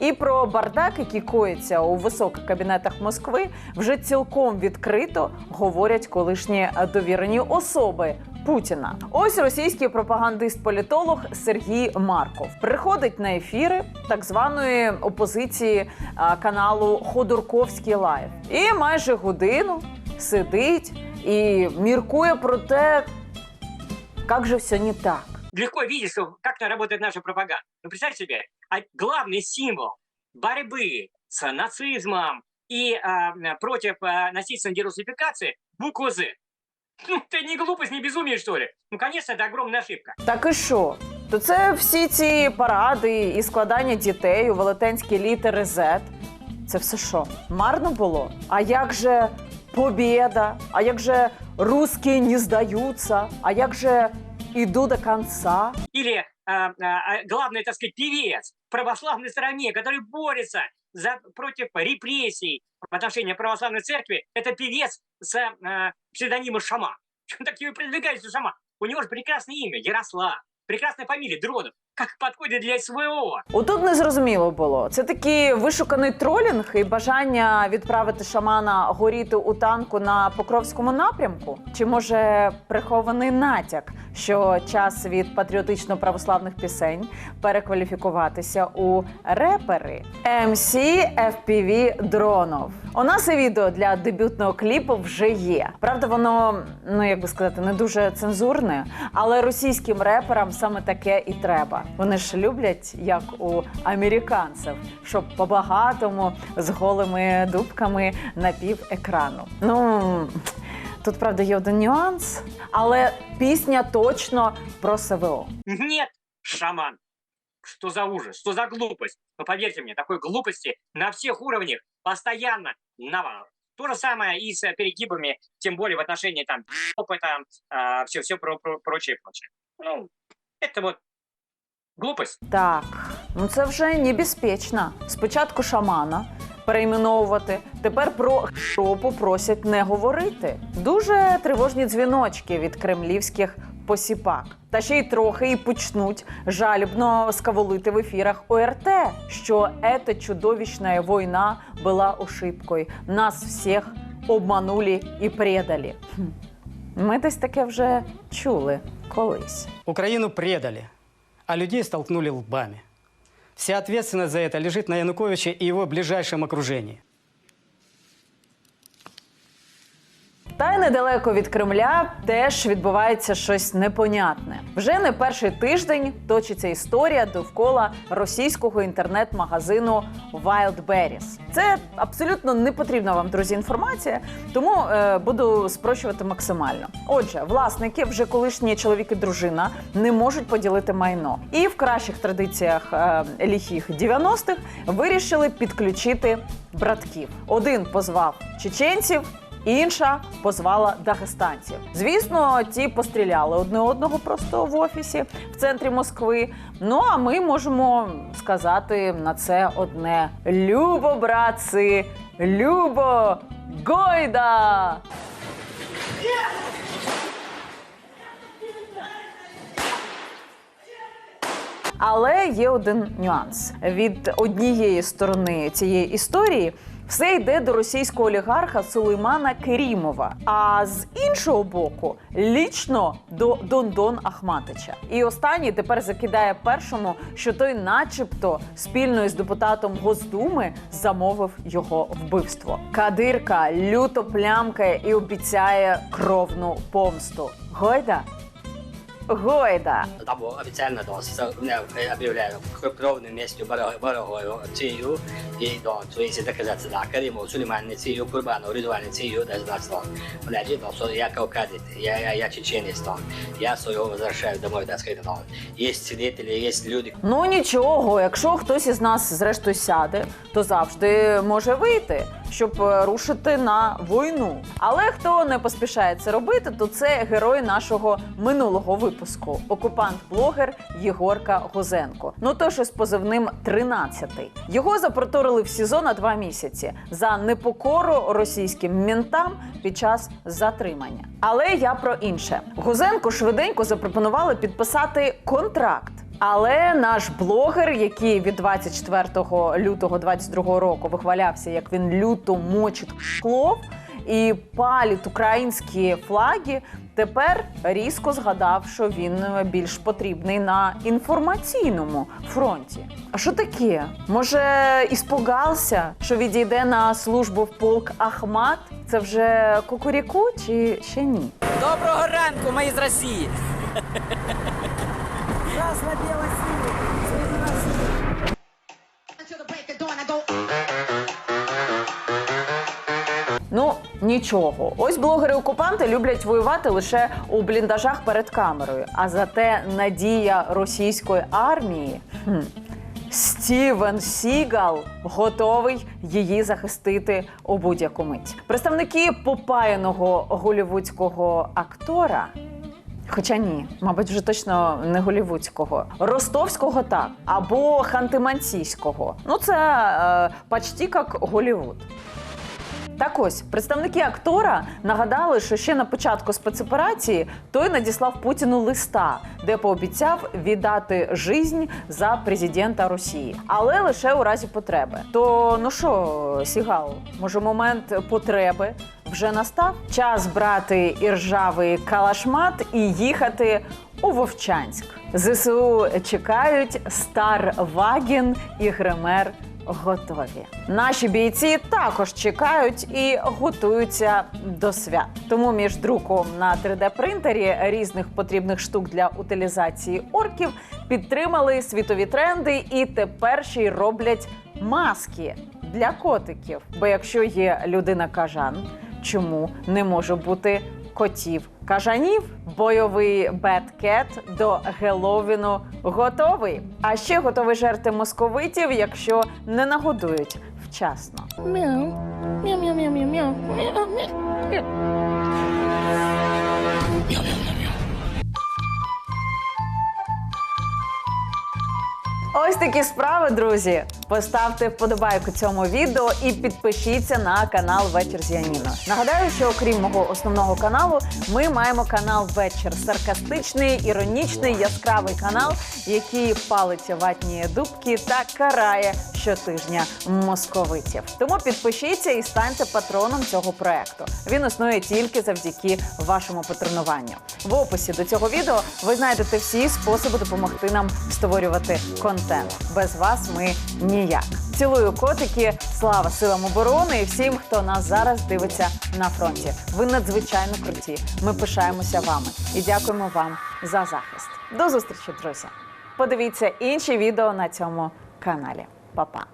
І про бардак, який коїться у високих кабінетах Москви, вже цілком відкрито говорять колишні довірені особи. Путіна, ось російський пропагандист-політолог Сергій Марков приходить на ефіри так званої опозиції а, каналу Ходорковський Лайв і майже годину сидить і міркує про те, як же все не так. легко видеть, что как то работает наша пропаганда. Ну, представьте себе, главный символ борьбы с нацизмом и а, против а, насильственной дерусификации – буква «З». Ну, это не глупость, не безумие, что ли? Ну, конечно, это огромная ошибка. Так і що? То це всі ці паради і складання дітей у велетенські літери Z. Це все що? Марно було? А як же побєда? А як же русські не здаються? А як же іду до кінця? Или а, а, а, главный, так сказать, певец в православной стране, который борется за, против репрессий в отношении православной церкви, это певец с а, псевдонимом Шама. Так его продвигается Шама. У него же прекрасное имя – Ярослав. Прекрасная фамилия – Дронов. Как подходит для СВО. Отут не зрозуміло було. Це такий вишуканий тролінг і бажання відправити шамана горіти у танку на Покровському напрямку? Чи може прихований натяк, що час від патріотично-православних пісень перекваліфікуватися у репери MC FPV дронов? У нас і відео для дебютного кліпу вже є. Правда, воно ну як би сказати, не дуже цензурне, але російським реперам саме таке і треба. Вони ж люблять, як у американців, щоб по-багатому з голими дубками на пів екрану. Ну тут правда є один нюанс, але пісня точно про СВО. Нет, шаман. Что за ужас, что за глупость? Но поверьте мне, такой глупости на всех уровнях постоянно навал. То же самое и с перегибами, тем более в отношении там опыта, все, все про, про, прочее, прочее. Ну, это вот глупость. Так, ну це вже небезпечно. Спочатку шамана перейменовувати, тепер про шопу просять не говорити. Дуже тривожні дзвіночки від кремлівських посіпак. Та ще й трохи і почнуть жалібно скаволити в ефірах ОРТ, що ета чудовищна війна була ошибкою. Нас всіх обманули і предали. Ми десь таке вже чули колись. Украину предали, а людей столкнули лбами. Вся ответственность за это лежит на Януковиче и его ближайшем окружении. Та й недалеко від Кремля теж відбувається щось непонятне. Вже не перший тиждень точиться історія довкола російського інтернет-магазину Wildberries. Це абсолютно не потрібна вам, друзі, інформація, тому е, буду спрощувати максимально. Отже, власники, вже колишні чоловік і дружина, не можуть поділити майно. І в кращих традиціях е, ліхих 90-х вирішили підключити братків. Один позвав чеченців. Інша позвала дагестанців. Звісно, ті постріляли одне одного просто в офісі в центрі Москви. Ну а ми можемо сказати на це одне: Любо, братці, любо, гойда! Але є один нюанс від однієї сторони цієї історії. Все йде до російського олігарха Сулеймана Керімова. А з іншого боку, лічно до Дондон Ахматича. І останній тепер закидає першому, що той, начебто, спільно із депутатом Госдуми замовив його вбивство. Кадирка люто плямкає і обіцяє кровну помсту. Гойда. Гойда. Тому офіційно до не об'являю кровним місцю ворогою цією і до своїх доказати да Кариму Сулейман цією Курбану Ридвані цією да знацтво. Владі до що я кавказець, я я я чеченець то. Я свого возвращаю домой сказати то. Є свидетелі, є люди, Ну нічого, якщо хтось із нас зрештою сяде, то завжди може вийти, щоб е, рушити на війну. Але хто не поспішає це робити, то це герой нашого минулого випуску. Окупант-блогер Єгорка Гузенко. Ну тож із позивним 13-й. Його запроторили в СІЗО на два місяці за непокору російським ментам під час затримання. Але я про інше. Гузенко швиденько запропонували підписати контракт. Але наш блогер, який від 24 лютого 22 року вихвалявся, як він люто мочить клов і палить українські флаги, тепер різко згадав, що він більш потрібний на інформаційному фронті. А що таке? Може, іспугався, що відійде на службу в полк Ахмат? Це вже кукуріку чи ще ні? Доброго ранку, ми із Росії. Нічого. Ось блогери-окупанти люблять воювати лише у бліндажах перед камерою. А зате надія російської армії. Хм. Стівен Сігал готовий її захистити у будь-яку мить. Представники попаяного голівудського актора. Хоча ні, мабуть, вже точно не голівудського, ростовського так або ханти-мансійського. Ну це е, почти як Голівуд. Так ось представники актора нагадали, що ще на початку спецоперації той надіслав Путіну листа, де пообіцяв віддати жизнь за президента Росії, але лише у разі потреби. То ну що, Сігал, може, момент потреби вже настав? Час брати іржавий калашмат і їхати у Вовчанськ. Зсу чекають Стар Ваген і Гремер готові. Наші бійці також чекають і готуються до свят. Тому між друком на 3D-принтері різних потрібних штук для утилізації орків підтримали світові тренди і тепер ще й роблять маски для котиків. Бо якщо є людина кажан, чому не може бути котів кажанів? Бойовий беткет до Геловіну готовий. А ще готовий жерти московитів, якщо не нагодують вчасно. Ось такі справи, друзі. Поставте вподобайку цьому відео і підпишіться на канал Вечір з Яніно. Нагадаю, що окрім мого основного каналу, ми маємо канал Вечір саркастичний, іронічний, яскравий канал, який палиться ватні дубки та карає щотижня московитів. Тому підпишіться і станьте патроном цього проекту. Він існує тільки завдяки вашому патронуванню. В описі до цього відео ви знайдете всі способи допомогти нам створювати контент. Без вас ми ніяк. Цілую котики, слава силам оборони і всім, хто нас зараз дивиться на фронті. Ви надзвичайно круті. Ми пишаємося вами і дякуємо вам за захист. До зустрічі, друзі! Подивіться інші відео на цьому каналі. Па-па!